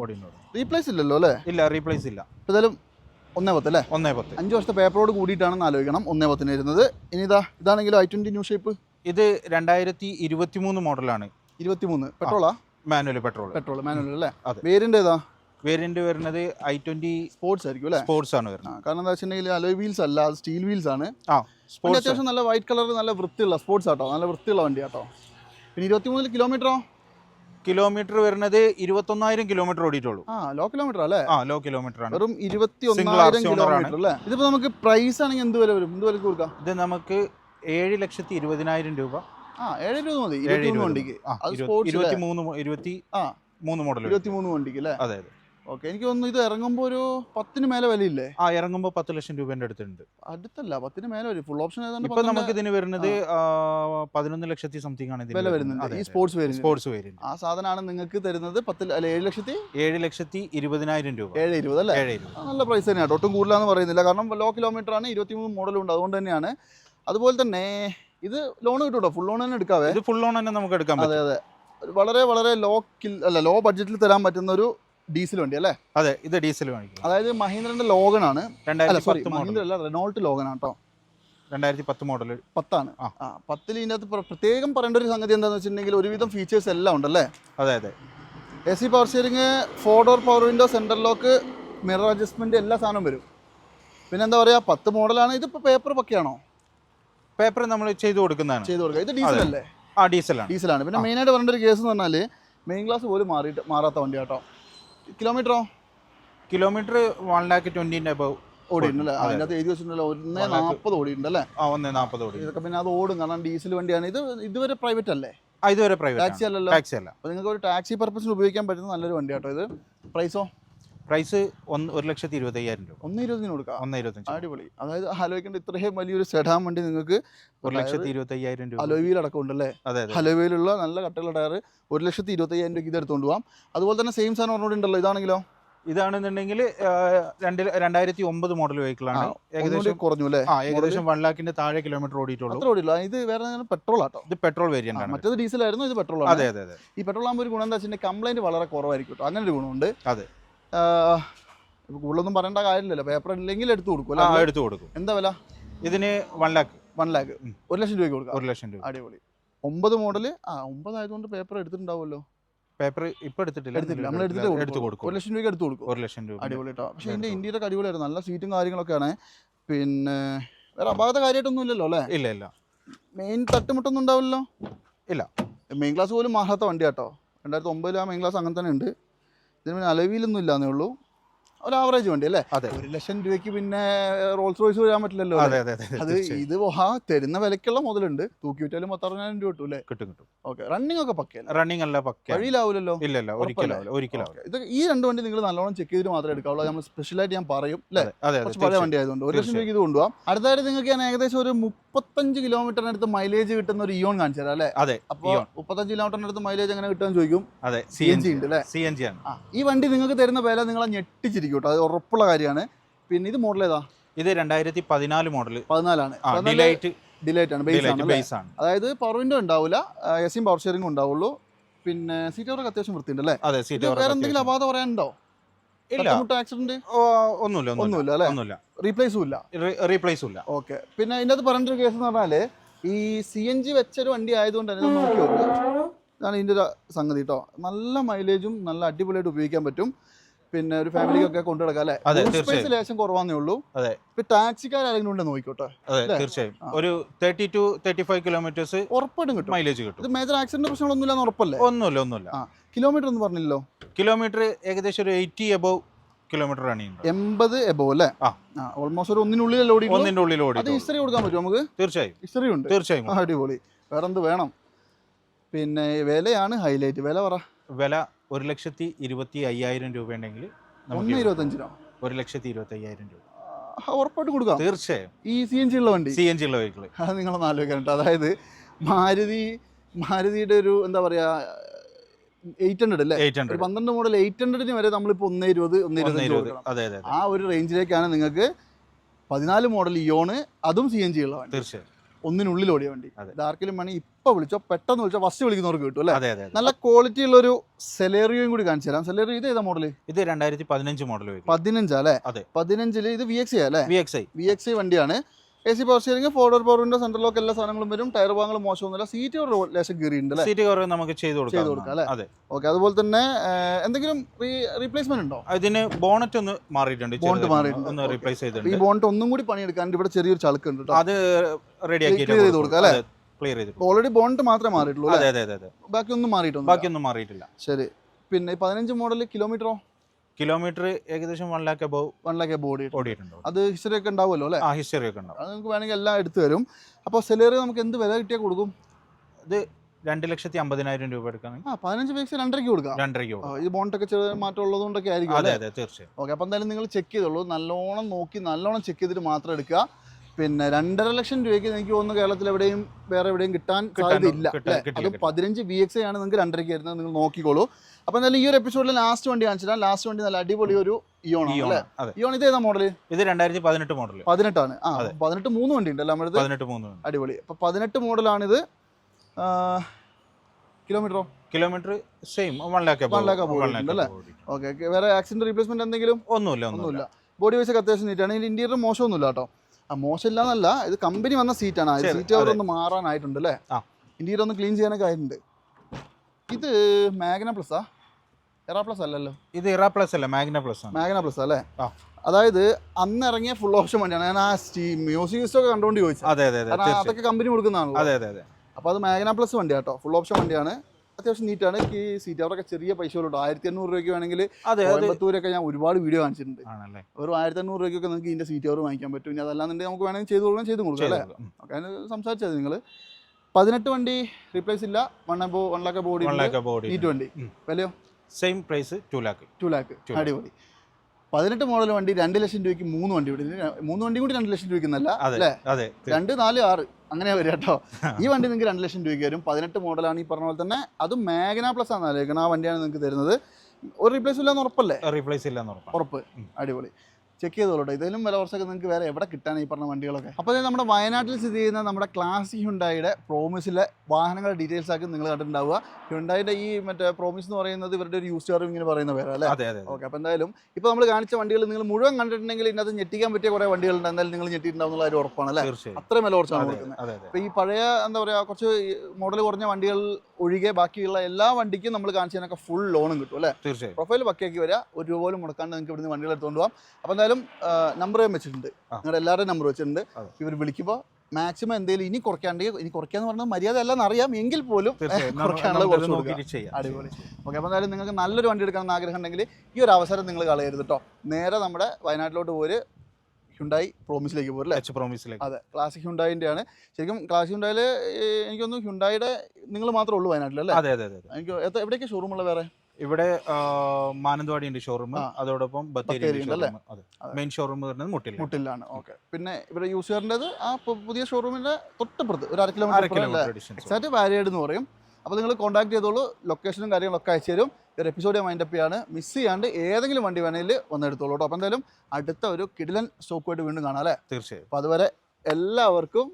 റീപ്ലേസ് ഇല്ലല്ലോ അല്ലേ? ഇല്ല റീപ്ലേസ് ഇല്ല. എന്തായാലും ഒന്നേ പത്ത് അല്ലേ? ഒന്നേ പത്ത്. അഞ്ച് വർഷത്തെ പേപ്പറോട് കൂടിയിട്ടാണെന്ന് ആലോചിക്കണം. ഒന്നേ പത്തിന് വരുന്നത്. ഇനി ഇതാ ഇതാണെങ്കിലും ഐ ട്വന്റി ന്യൂ ഷേപ്പ് ഇത് രണ്ടായിരത്തി ഇരുപത്തി മൂന്ന് മോഡലാണ്. ഇരുപത്തിമൂന്ന്. പെട്രോളാ? മാനുവൽ പെട്രോൾ പെട്രോൾ മാനുവൽ അല്ലേ? അതെ. വേരിന്റെ ഏതാ? വേരിയന്റ് വരുന്നത് ഐ ട്വന്റി സ്പോർട്സ് ആയിരിക്കും അല്ലേ? സ്പോർട്സ് ആണ് വരുന്നത്. കാരണം എന്താ വെച്ചിട്ടുണ്ടെങ്കിൽ അലോയ് വീൽസ് അല്ല അത് സ്റ്റീൽ വീൽസ് ആണ്. ആ സ്പോർട്സ് അത്യാവശ്യം നല്ല വൈറ്റ് കളർ നല്ല വൃത്തിയുള്ള സ്പോർട്സ് ആട്ടോ നല്ല വൃത്തിയുള്ള വണ്ടി ആട്ടോ പിന്നെ ഇരുപത്തിമൂന്ന് കിലോമീറ്ററോ കിലോമീറ്റർ വരുന്നത് ഇരുപത്തൊന്നായിരം കിലോമീറ്റർ ഓടിയിട്ടുള്ളൂ. ആ ലോ കിലോമീറ്റർ അല്ലേ? ആ ലോ കിലോമീറ്റർ ആണ്. വെറും ഇരുപത്തി ഒന്നായിരം. കിലോമീറ്റർ അല്ലേ? ഇതിപ്പോ നമുക്ക് പ്രൈസ് ആണെങ്കിൽ എന്ത് വില വരും? എന്ത് വിലക്ക് കൊടുക്കാം? ഇത് നമുക്ക് ഏഴ് ലക്ഷത്തി ഇരുപതിനായിരം രൂപ. ആ ഏഴ് രൂപ മതി. വണ്ടിക്ക്. ഇരുപത്തി- ഇരുപത്തി മൂന്ന് മോഡൽ ഇരുപത്തി മൂന്ന് വണ്ടിക്ക് അല്ലേ? അതെ അതെ. ഓക്കെ എനിക്ക് തോന്നുന്നു ഇത് ഇറങ്ങുമ്പോൾ ഒരു പത്തിന് മേലെ വിലയില്ലേ? ആ ഇറങ്ങുമ്പോൾ പത്ത് ലക്ഷം രൂപേന്റെ അടുത്തുണ്ട്. അടുത്തല്ല പത്തിന് മേലെ വരും. ഫുൾ ഓപ്ഷൻ ഏതാണ്ട് ഇപ്പൊ നമുക്ക് ഇതിന് വരുന്നത് പതിനൊന്ന് ലക്ഷത്തി സംതിങ് ആണ് വില വരുന്നുണ്ട്. ഈ സ്പോർട്സ് വേരിയന്റ് സ്പോർട്സ് വേരിയന്റ് ആ സാധനമാണ് നിങ്ങൾക്ക് തരുന്നത് പത്ത് അല്ല ഏഴ് ലക്ഷത്തി? ഏഴ് ലക്ഷത്തി ഇരുപതിനായിരം രൂപ. ഏഴ് ഇരുപത് അല്ലേ? ഏഴ് ഇരുപത്. നല്ല പ്രൈസ് തന്നെയാണ്. ഒട്ടും കൂടുതലാന്ന് പറയുന്നില്ല. കാരണം ലോ കിലോമീറ്റർ ആണ് ഇരുപത്തിമൂന്ന് മോഡലും ഉണ്ട്. അതുകൊണ്ട് തന്നെയാണ്. അതുപോലെ തന്നെ ഇത് ലോൺ കിട്ടൂട്ടോ? ഫുൾ ലോൺ തന്നെ എടുക്കാവേ? ഇത് ഫുൾ ലോൺ തന്നെ നമുക്ക് എടുക്കാം അതെ അതെ. വളരെ വളരെ ലോ കിൽ അല്ല ലോ ബഡ്ജറ്റിൽ തരാൻ പറ്റുന്ന ഒരു ഡീസൽ വണ്ടി അല്ലേ? അതെ ഇത് ഡീസൽ വണ്ടി അതായത് മഹീന്ദ്രന്റെ ലോഗൺ ആണ് മഹീന്ദ്ര അല്ല റെനോൾട്ട് ലോഗൻ ആണ് കേട്ടോ രണ്ടായിരത്തി പത്ത് മോഡൽ പത്താണ്. ആ. പത്തിൽ ഇതിനകത്ത് പ്രത്യേകം പറയേണ്ട ഒരു സംഗതി എന്താണെന്ന് വെച്ചിട്ടുണ്ടെങ്കിൽ ഒരുവിധം ഫീച്ചേഴ്സ് എല്ലാം ഉണ്ടല്ലേ? അതെ അതെ. A C power steering four door power window central lock mirror adjustment എല്ലാ സാധനവും വരും. പിന്നെ എന്താ പറയാ പത്ത് മോഡലാണ് ഇതിപ്പോൾ പേപ്പർ പക്കയാണോ? പേപ്പർ നമ്മൾ ചെയ്തു കൊടുക്കുന്നതാണ്. ചെയ്ത് കൊടുക്കുക. ഇത് ഡീസൽ അല്ലേ? ആ ഡീസലാണ് ഡീസലാണ് പിന്നെ. മെയിനായിട്ട് പറഞ്ഞ ഒരു കേസ് എന്ന് പറഞ്ഞാൽ മെയിൻ ഗ്ലാസ് പോലും മാറിയിട്ട് മാറാത്ത വണ്ടി കേട്ടോ കിലോമീറ്ററോ? കിലോമീറ്റർ വൺ ലാക്ക് ട്വന്റിന്റെ അബവ് ഓടിയിട്ടുണ്ടല്ലേ അതെ, അതിനകത്ത് എഴുതി വെച്ചിട്ടുണ്ടല്ലോ ഒന്നേ One lakh. നാൽപ്പത് ഓടിയിട്ടുണ്ടല്ലേ ആ ഒന്ന് നാൽപ്പത് ഓടി ഇതൊക്കെ പിന്നെ അത് ഓടും കാരണം ഡീസൽ വണ്ടിയാണ്. ഇത് ഇതുവരെ പ്രൈവറ്റ് അല്ലേ? ഇതുവരെ പ്രൈവറ്റ് ടാക്സി അല്ലല്ലോ. ടാക്സി അല്ല. അപ്പോൾ നിങ്ങൾക്ക് ഒരു ടാക്സി പർപ്പസിന് ഉപയോഗിക്കാൻ പറ്റുന്ന നല്ലൊരു വണ്ടി കേട്ടോ ഇത് പ്രൈസോ പ്രൈസ് ഒന്ന് ഒരു ലക്ഷത്തി ഇരുപത്തയ്യായിരം രൂപ. ഒന്ന് ഇരുപതിന് കൊടുക്കാം. ഒന്ന് ഇരുപത്തഞ്ച്. അടിപൊളി. അതായത് ആലോചിക്കേണ്ട ഇത്രയും വലിയൊരു സെഡാൻ വണ്ടി നിങ്ങൾക്ക് ഒരു ലക്ഷത്തി ഇരുപത്തയ്യായിരം രൂപ. അലോവിയിൽ അടക്കം ഉണ്ടല്ലേ അതെ അതെ. അലോവിയിലുള്ള നല്ല കട്ടുള്ള ടയർ ഒരു ലക്ഷത്തി ഇരുപത്തയ്യായിരം രൂപയ്ക്ക് ഇത് എടുത്തുകൊണ്ട് പോകാം അതുപോലെ തന്നെ സെയിം സാധനം ഒന്നുകൂടി ഉണ്ടല്ലോ ഇതാണെങ്കിലോ? ഇതാണെന്നുണ്ടെങ്കിൽ രണ്ട് രണ്ടായിരത്തി ഒമ്പത് മോഡൽ വെഹിക്കിളാണ് ഏകദേശം കുറഞ്ഞു അല്ലേ? ആ ഏകദേശം വൺ ലാഖിന്റെ താഴെ കിലോമീറ്റർ ഓടിയിട്ടുള്ളൂ. ഓടില്ല ഇത് വേറെ പെട്രോൾ ആട്ടോ. ഇത് പെട്രോൾ വേരിയന്റ് ആണ്. മറ്റേത് ഡീസൽ ആയിരുന്നു ഇത് പെട്രോൾ ആണ്. അതെ അതെ അതെ. ഈ പെട്രോൾ ആകുമ്പോൾ ഒരു ഗുണം എന്താ വെച്ചിട്ടുണ്ടെങ്കിൽ കംപ്ലൈന്റ് വളരെ കുറവായിരിക്കും കേട്ടോ. അങ്ങനെ ഒരു ഗുണമുണ്ട്. അതെ. കൂടുതലൊന്നും പറയേണ്ട കാര്യമില്ലല്ലോ. പേപ്പർ ഇല്ലെങ്കിൽ എടുത്തു കൊടുക്കും ആ എടുത്തു കൊടുക്കും. എന്താ വില? ഇതിന് വൺ ലാക്ക് വൺ ലാക്ക്. ഒരു ലക്ഷം രൂപയ്ക്ക് കൊടുക്കാം. ഒരു ലക്ഷം രൂപ അടിപൊളി. ഒമ്പത് മോഡൽ ആ ഒമ്പതായതുകൊണ്ട് പേപ്പർ എടുത്തിട്ടുണ്ടാവുമല്ലോ. പേപ്പർ ഇപ്പൊ എടുത്തിട്ടില്ല. എടുത്തില്ല നമ്മൾ എടുത്തിട്ട് എടുത്തു കൊടുക്കും. ഒരു ലക്ഷം രൂപയ്ക്ക് എടുത്തു കൊടുക്കും. ഒരു ലക്ഷം രൂപ അടിപൊളി കേട്ടോ പക്ഷേ ഇതിന്റെ ഇന്ത്യയുടെ അടിപൊളിയായിരുന്നു. നല്ല സീറ്റും കാര്യങ്ങളൊക്കെയാണ്. പിന്നെ വേറെ അപാകത കാര്യമായിട്ടൊന്നും ഇല്ലല്ലോ അല്ലേ? ഇല്ല ഇല്ല. മെയിൻ തട്ടുമുട്ടൊന്നും ഉണ്ടാവില്ലല്ലോ? ഇല്ല. മെയിൻ ക്ലാസ് പോലും മാറാത്ത വണ്ടി കേട്ടോ രണ്ടായിരത്തി ഒമ്പതിൽ ആ മെയിൻ ക്ലാസ് അങ്ങനെ തന്നെ ഉണ്ട്. ഇതിന് അലവിയിലൊന്നും ഇല്ലാന്നേ ഉള്ളൂ. ഒരു ആവറേജ് വണ്ടി അല്ലേ? അതെ. ഒരു ലക്ഷം രൂപയ്ക്ക് പിന്നെ റോൾസ് റോയ്സ് വരാൻ പറ്റില്ലല്ലോ അതെ അതെ അതെ അത് ഇത് ആ തരുന്ന വിലക്കുള്ള മുതലുണ്ട്. തൂക്കി വിറ്റാലും പത്തറുപതിനായിരം രൂപ കിട്ടും അല്ലേ? കിട്ടും കിട്ടും. ഓക്കെ. റണ്ണിംഗ് ഒക്കെ പക്കയല്ല? റണ്ണിംഗ് അല്ല പക്ക വഴിയിലാവില്ലല്ലോ ഇല്ല ഇല്ല ഒരിക്കലും ആവില്ല, ഒരിക്കലും ഇത് ഈ രണ്ട് വണ്ടി നിങ്ങൾ നല്ലോണം ചെക്ക് ചെയ്തിട്ട് മാത്രമേ എടുക്കാവുള്ളൂ. നമ്മൾ സ്പെഷ്യലായിട്ട് ഞാൻ പറയും അല്ലേ? കുറച്ച് പഴയ വണ്ടി ആയതുകൊണ്ട് ഒരു ലക്ഷം രൂപയ്ക്ക് ഇത് കൊണ്ടുപോകാം അടുത്തായിട്ട് നിങ്ങൾക്ക് ഞാൻ ഏകദേശം ഒരു മുപ്പത്തഞ്ച് കിലോമീറ്ററിനടുത്ത് മൈലേജ് കിട്ടുന്ന ഒരു ഇയോൺ കാണിച്ചു തരാം അല്ലേ? അതെ അപ്പോൾ. മുപ്പത്തഞ്ച് കിലോമീറ്ററിനടുത്ത് മൈലേജ് എങ്ങനെ കിട്ടുമെന്ന് ചോദിക്കും? അതെ സി എൻ ജി ഉണ്ട് അല്ലേ? സി എൻ ജി ആണ്. ഈ വണ്ടി നിങ്ങൾക്ക് തരുന്ന വില നിങ്ങളെ ഞെട്ടിച്ചിരിക്കും. കേട്ടോ അത് ഉറപ്പുള്ള കാര്യമാണ്. പിന്നെ ഇത് മോഡൽ ഏതാ? ഇത് രണ്ടായിരത്തി പതിനാല് മോഡൽ പതിനാലാണ് പതിനാല് ഡിലൈറ്റ് ആണ്. ബേസ് ആണ് ഡിലൈറ്റ് അതായത് പവർ വിൻഡോ ഉണ്ടാവില്ല എ സിയും പവർ ഷെയറിംഗും ഉണ്ടാവുള്ളൂ. പിന്നെ സീറ്റ് കവറൊക്കെ അത്യാവശ്യം വൃത്തിയുണ്ട് അല്ലേ? അതെ സീറ്റ് വേറെ എന്തെങ്കിലും അപാധ പറയാനുണ്ടോ? ഇല്ല. ആക്സിഡന്റ് ഒന്നുമില്ല ഒന്നുമില്ല. അല്ലേ? ഒന്നുമില്ല. റീപ്ലേസും ഇല്ല. റീപ്ലേസും ഇല്ല. ഓക്കെ പിന്നെ ഇതിനകത്ത് അകത്ത് പറഞ്ഞൊരു കേസ് എന്ന് പറഞ്ഞാൽ ഈ സി എൻ ജി വെച്ചൊരു വണ്ടി ആയതുകൊണ്ട് തന്നെ നോക്കി ഇതാണ് ഇതിന്റെ ഒരു സംഗതി കേട്ടോ നല്ല മൈലേജും നല്ല അടിപൊളിയായിട്ട് ഉപയോഗിക്കാൻ പറ്റും. പിന്നെ ഒരു ഫാമിലിക്കൊക്കെ കൊണ്ടു നടക്കാം അല്ലെ? അതെ. ലേശം കുറവാന്നേ ഉള്ളൂ. അതെ. ടാക്സിക്കാരെങ്കിലും കൊണ്ട് നോക്കിക്കോട്ടെ അതെ തീർച്ചയായും. ഒരു thirty two thirty five kilometres ഉറപ്പായിട്ടും കിട്ടും. മൈലേജ് ഇത് കിട്ടും മേജർ ആക്സിഡന്റ് പ്രശ്നങ്ങളൊന്നുമില്ല ഉറപ്പല്ലേ? ഒന്നുമില്ല ഒന്നുമില്ല. കിലോമീറ്റർ ഒന്നും പറഞ്ഞില്ലല്ലോ? കിലോമീറ്റർ ഏകദേശം ഒരു എയ്റ്റി അബവ് കിലോമീറ്റർ റണ്ണിങ് എൺപത് എബോ അല്ലേ. ഓൾമോസ്റ്റ് ഒരു ഒന്നിനുള്ളിൽ ഓടി ഒന്നിന്റെ ഉള്ളിൽ അത് ഓടി ഹിസ്റ്ററി കൊടുക്കാൻ പറ്റും നമുക്ക്? തീർച്ചയായും. ഹിസ്റ്ററി ഉണ്ട്. തീർച്ചയായും. അടിപൊളി. വേറെ എന്ത് വേണം? പിന്നെ വിലയാണ് ഹൈലൈറ്റ് വില പറ. വില ഒരു ലക്ഷത്തി ഇരുപത്തി അയ്യായിരം രൂപ ഉണ്ടെങ്കിൽ ഒന്ന് ഇരുപത്തഞ്ചിനോ? ഒരു ലക്ഷത്തി ഇരുപത്തി അയ്യായിരം രൂപ ഉറപ്പായിട്ട് കൊടുക്കാം. തീർച്ചയായും. ഈ സി എൻ ജി ഉള്ള വണ്ടി? സി എൻ ജി ഉള്ള വെഹിക്കിൾ അത് നിങ്ങൾ ആലോചിക്കാൻ കേട്ടോ. അതായത് മാരുതി മാരുതിയുടെ ഒരു എന്താ പറയാ എയ്റ്റ് ഹൺഡ്രഡ് അല്ലേ? എയ്റ്റ് ഹൺഡ്രഡ് പന്ത്രണ്ട് മോഡൽ എയ്റ്റ് ഹൺഡ്രഡിന് വരെ നമ്മളിപ്പോൾ ഒന്ന് ഇരുപത് ഒന്ന് ഇരുപത്. അതെ അതെ ആ ഒരു റേഞ്ചിലേക്കാണ് നിങ്ങൾക്ക് പതിനാല് മോഡൽ ഇയോണ് അതും സി എൻ ജി ഉള്ള തീർച്ചയായും. ഒന്നിനുള്ളിൽ ഓടിയ വണ്ടി. ഡാർക്കിലും മണി ഇപ്പൊ വിളിച്ചോ പെട്ടെന്ന് വിളിച്ചോ ഫസ്റ്റ് വിളിക്കുന്നവർക്ക് കിട്ടും അല്ലേ? നല്ല ക്വാളിറ്റി ഉള്ള ഒരു സെലേറിയോയും കൂടി കാണിച്ചു തരാം. സെലേറിയോ ഇത് ഏതാ മോഡൽ ഇത് രണ്ടായിരത്തി പതിനഞ്ച് മോഡൽ പതിനഞ്ചാ അല്ലേ. പതിനഞ്ചിൽ ഇത് വി എക്സ് അല്ലേ? V X I V X I വണ്ടിയാണ്. A C power steering four door power window central lock എല്ലാ സാധനങ്ങളും വരും. ടയർ ഭാഗങ്ങൾ മോശമൊന്നുമില്ല. സീറ്റ് ഒരു ലേശം കീറിയുണ്ട് സീറ്റ് കുറവ് നമുക്ക് ചെയ്ത് കൊടുക്കാം, കൊടുക്കാം അല്ലേ? അതെ. ഓക്കെ അതുപോലെ തന്നെ എന്തെങ്കിലും റീപ്ലേസ്മെന്റ് ഉണ്ടോ? അതിന് ബോണറ്റ് ഒന്ന് മാറിയിട്ടുണ്ട്. ബോണ്ട് മാറിയിട്ടുണ്ട്. ഒന്ന് റീപ്ലേസ് ചെയ്തിട്ടുണ്ട്. ഈ ബോണ്ട് ഒന്നും കൂടി പണിയെടുക്കാൻ ഇവിടെ ചെറിയൊരു ചളുക്ക് ഉണ്ട് കേട്ടോ. അത് റെഡി ആക്കി ചെയ്ത് കൊടുക്കാം, അല്ലേ? ക്ലിയർ ചെയ്ത് ഓൾറെഡി ബോണ്ട് മാത്രമേ മാറിയിട്ടുള്ളൂ അതെ അതെ അതെ ബാക്കി ഒന്നും മാറിയിട്ടുണ്ട് ബാക്കി ഒന്നും മാറിയിട്ടില്ല. ശരി. പിന്നെ പതിനഞ്ച് മോഡൽ കിലോമീറ്ററോ കിലോമീറ്റർ ഏകദേശം one lakh above one lakh body ഓടിയിട്ടുണ്ട്. അത് ഹിസ്റ്ററി ഒക്കെ ഉണ്ടാവുമല്ലോ അല്ലേ? ആ ഹിസ്റ്ററി ഒക്കെ ഉണ്ടാവും. അത് നമുക്ക് വേണമെങ്കിൽ എല്ലാം എടുത്തു തരും. അപ്പോൾ സെലേറി നമുക്ക് എന്ത് വില കിട്ടിയാൽ കൊടുക്കും? ഇത് രണ്ട് ലക്ഷത്തി അമ്പതിനായിരം രൂപ എടുക്കുകയാണെങ്കിൽ ആ പതിനഞ്ച് പൈസ രണ്ടരയ്ക്ക് കൊടുക്കാം. രണ്ടരയ്ക്ക് കൊടുക്കും. ഈ ബോണ്ടൊക്കെ ചെറിയ മാറ്റം ഉള്ളതുകൊണ്ടൊക്കെ ആയിരിക്കും അതെ അതെ തീർച്ചയായും. ഓക്കെ അപ്പോൾ എന്തായാലും നിങ്ങൾ ചെക്ക് ചെയ്തോളൂ. നല്ലോണം നോക്കി നല്ലോണം ചെക്ക് ചെയ്തിട്ട് മാത്രം എടുക്കുക. പിന്നെ രണ്ടര ലക്ഷം രൂപയ്ക്ക് എനിക്ക് തോന്നുന്നു കേരളത്തിൽ എവിടെയും വേറെ എവിടെയും കിട്ടാൻ സാധ്യതയില്ല. അത് പതിനഞ്ച് വി എക്സ് ആണ് നിങ്ങൾക്ക് രണ്ടരയ്ക്ക് വരുന്നത് നിങ്ങൾ നോക്കിക്കോളൂ. അപ്പൊ എന്തായാലും ഈ ഒരു എപ്പിസോഡിൽ ലാസ്റ്റ് വണ്ടി കാണിച്ചാൽ ലാസ്റ്റ് വണ്ടി നല്ല അടിപൊളി ഒരു ഇയോൺ ഇയോൺ ഇത് ഏതാ മോഡൽ ഇത് രണ്ടായിരത്തി പതിനെട്ട് മോഡൽ പതിനെട്ടാണ് ആ. പതിനെട്ട് മൂന്ന് വണ്ടി ഉണ്ടല്ലോ നമ്മുടെ പതിനെട്ട് മൂന്ന് അടിപൊളി. അപ്പോൾ പതിനെട്ട് മോഡലാണിത് കിലോമീറ്ററോ kilometre same one lakh One lakh അല്ലേ? ഓക്കെ വേറെ ആക്സിഡന്റ് റീപ്ലേസ്മെന്റ് എന്തെങ്കിലും? ഒന്നുമില്ല ഒന്നുമില്ല. ബോഡി വൈസ് ഒക്കെ അത്യാവശ്യം നീറ്റാണ് ഇതിന്റെ ഇന്റീരിയർ മോശമൊന്നുമില്ല കേട്ടോ. മോശമില്ല എന്നല്ല ഇത് കമ്പനി വന്ന സീറ്റാണ് സീറ്റ് കവർ ഒന്ന് മാറാനായിട്ടുണ്ട് അല്ലേ. ഇന്റീരിയർ ഒന്ന് ക്ലീൻ ചെയ്യാനൊക്കെ ആയിട്ടുണ്ട്. ഇത് മാഗ്ന പ്ലസ്സാ എറാ പ്ലസ് അല്ലല്ലോ. ഇത് എറ പ്ലസ് അല്ല മാഗ്ന പ്ലസ് ആണ്. മാഗ്ന പ്ലസ് അല്ലേ. അതായത് അന്ന് ഇറങ്ങിയ ഫുൾ ഓപ്ഷൻ വണ്ടിയാണ്. ഞാൻ ആ മ്യൂസിക് ഒക്കെ കണ്ടുകൊണ്ട് ചോദിച്ചത്. അതെ അതൊക്കെ കമ്പനി കൊടുക്കുന്നതാണല്ലോ. അതെ അതെ അതെ. അപ്പോൾ അത് മാഗ്ന പ്ലസ് വണ്ടിയാട്ടോ ഫുൾ ഓപ്ഷൻ വണ്ടിയാണ്. അത്യാവശ്യം നീറ്റാണ്. ഈ സീറ്റ് ചെറിയ പൈസ ഉള്ളൂ ആയിരത്തി അഞ്ഞൂറ് രൂപയ്ക്ക് വേണമെങ്കിൽ കോയമ്പത്തൂരൊക്കെ ഞാൻ ഒരുപാട് വീഡിയോ കാണിച്ചിട്ടുണ്ട്. ഒരു ആയിരത്തി അഞ്ഞൂറ് രൂപയ്ക്കൊക്കെ നിങ്ങൾക്ക് ഇതിന്റെ സീറ്റ് അവർ വാങ്ങിക്കാൻ പറ്റും. ഇനി അതല്ലാന്നുണ്ടെങ്കിൽ നമുക്ക് വേണമെങ്കിൽ ചെയ്തു കൊടുക്കണം ചെയ്തു കൊടുക്കാം അല്ലേ. ഓക്കെ അതിന് സംസാരിച്ചത് നിങ്ങൾ പതിനെട്ട് വണ്ടി റീപ്ലേസ് ഇല്ല. One above one lakh body one lakh body neat വണ്ടി. വിലയോ? Same price two lakh two lakh അടിപൊളി. പതിനെട്ട് മോഡൽ വണ്ടി രണ്ട് ലക്ഷം രൂപയ്ക്ക് മൂന്ന് വണ്ടി മൂന്ന് വണ്ടി കൂടി രണ്ട് ലക്ഷം രൂപയ്ക്കുന്നല്ല അതെ അല്ലേ? അതെ രണ്ട് നാല് ആറ് അങ്ങനെ വരും കേട്ടോ. ഈ വണ്ടി നിങ്ങൾക്ക് രണ്ട് ലക്ഷം രൂപയ്ക്ക് വരും. പതിനെട്ട് മോഡലാണ് ഈ പറഞ്ഞ പോലെ തന്നെ. അതും മേഘന പ്ലസ് ആണ് ആ വണ്ടിയാണ് നിങ്ങൾക്ക് തരുന്നത്. ഒരു റീപ്ലേസ് ഇല്ലാന്ന് ഉറപ്പല്ലേ? റീപ്ലേസ് ഇല്ലാന്ന് ഉറപ്പ്. അടിപൊളി. ചെക്ക് ചെയ്തോളൂ ഇതിലും വില കുറച്ചൊക്കെ നിങ്ങൾക്ക് വേറെ എവിടെ കിട്ടാൻ ഈ പറഞ്ഞ വണ്ടികളൊക്കെ? അപ്പോൾ നമ്മുടെ വയനാട്ടിൽ സ്ഥിതി ചെയ്യുന്ന നമ്മുടെ ക്ലാസിക് ഹുണ്ടായിയുടെ പ്രോമിസിലെ വാഹനങ്ങളുടെ ഡീറ്റെയിൽസ് ആക്കി നിങ്ങൾ കണ്ടിട്ടുണ്ടാവുക. ഹുണ്ടായിയുടെ ഈ മറ്റേ പ്രോമിസ് എന്ന് പറയുന്നത് ഇവരുടെ ഒരു യൂസ് കാറും ഇങ്ങനെ പറയുന്ന പേര് അല്ലേ? അതെ അതെ അതെ. ഓക്കെ അപ്പോൾ എന്തായാലും ഇപ്പോൾ നമ്മൾ കാണിച്ച വണ്ടികൾ നിങ്ങൾ മുഴുവൻ കണ്ടിട്ടുണ്ടെങ്കിൽ ഇതിനകത്ത് ഞെട്ടിക്കാൻ പറ്റിയ കുറേ വണ്ടികളുണ്ട്. എന്തായാലും നിങ്ങൾ ഞെട്ടിയിട്ടുണ്ടാവുന്ന ഒരു ഉറപ്പാണ് അല്ലേ? അത്രയും വില കുറച്ചാണ് കൊടുക്കുന്നത്. അപ്പോൾ ഈ പഴയ എന്താ പറയുക കുറച്ച് മോഡൽ കുറഞ്ഞ വണ്ടികൾ ഒഴികെ ബാക്കിയുള്ള എല്ലാ വണ്ടിക്കും നമ്മൾ കാണിച്ചതിനൊക്കെ ഫുൾ ലോണും കിട്ടും അല്ലേ? തീർച്ചയായും. പ്രൊഫൈൽ പക്കയാക്കി വരിക ഒരു രൂപ പോലും മുടക്കാണ്ട് നിങ്ങൾക്ക് ഇവിടുന്ന് വണ്ടികൾ എടുത്തുകൊണ്ട് പോകാം അപ്പോൾ എന്തായാലും നമ്പർ ഞാൻ വെച്ചിട്ടുണ്ട്. നിങ്ങളുടെ എല്ലാവരുടെയും നമ്പർ വെച്ചിട്ടുണ്ട്. ഇവർ വിളിക്കുമ്പോൾ മാക്സിമം എന്തെങ്കിലും ഇനി കുറയ്ക്കാണ്ട് ഇനി കുറയ്ക്കാന്ന് പറഞ്ഞാൽ മര്യാദ അല്ലെന്ന് അറിയാം. എങ്കിൽ പോലും കുറയ്ക്കാനുള്ള കുറച്ച് അടിപൊളി. ഓക്കെ അപ്പോൾ എന്തായാലും നിങ്ങൾക്ക് നല്ലൊരു വണ്ടി എടുക്കണം എന്ന് ആഗ്രഹം ഉണ്ടെങ്കിൽ ഈ ഒരു അവസരം നിങ്ങൾ കളയരുത് കേട്ടോ നേരെ നമ്മുടെ വയനാട്ടിലോട്ട് പോര് ഹ്യുണ്ടായി പ്രോമിസിലേക്ക് പോരും അല്ലേ? എച്ച് പ്രോമിസിലേക്ക് അതെ ക്ലാസിക് ഹ്യുണ്ടായിന്റെ ആണ്. ശരിക്കും ക്ലാസിക് ഹ്യുണ്ടായിൽ എനിക്കൊന്നും ഹ്യുണ്ടായിയുടെ നിങ്ങൾ മാത്രമേ ഉള്ളൂ വയനാട്ടിൽ അല്ലേ? അതെ അതെ അതെ. എനിക്ക് എവിടെയൊക്കെ ഷോറൂമുള്ള വേറെ? ഇവിടെ മാനന്തവാടി ഉണ്ട് ഷോറൂം. അതോടൊപ്പം ബത്തേരി. മെയിൻ ഷോറൂം വരുന്നത് മുട്ടില്ല മുട്ടിലാണ്. ഓക്കെ. പിന്നെ ഇവിടെ യൂസ് ചെയ്യാറുള്ളത് ആ പുതിയ ഷോറൂമിന്റെ തൊട്ടപ്പുറത്ത് ഒരു അര കിലോമീറ്റർ എക്സാക്ട് വാരിയേഡ് എന്ന് പറയും. അപ്പോൾ നിങ്ങൾ കോൺടാക്ട് ചെയ്തോളൂ. ലൊക്കേഷനും കാര്യങ്ങളൊക്കെ അയച്ചു തരും. ഒരു എപ്പിസോഡ് മൈൻഡ് മൈൻഡപ്പ് ചെയ്യാണ്. മിസ് ചെയ്യാണ്ട് ഏതെങ്കിലും വണ്ടി വേണമെങ്കിൽ വന്നെടുത്തോളൂ കേട്ടോ. എന്തായാലും അടുത്ത ഒരു കിടിലൻ സ്റ്റോക്കുമായിട്ട് വീണ്ടും കാണാം അല്ലേ? തീർച്ചയായും. അപ്പോൾ അതുവരെ എല്ലാവർക്കും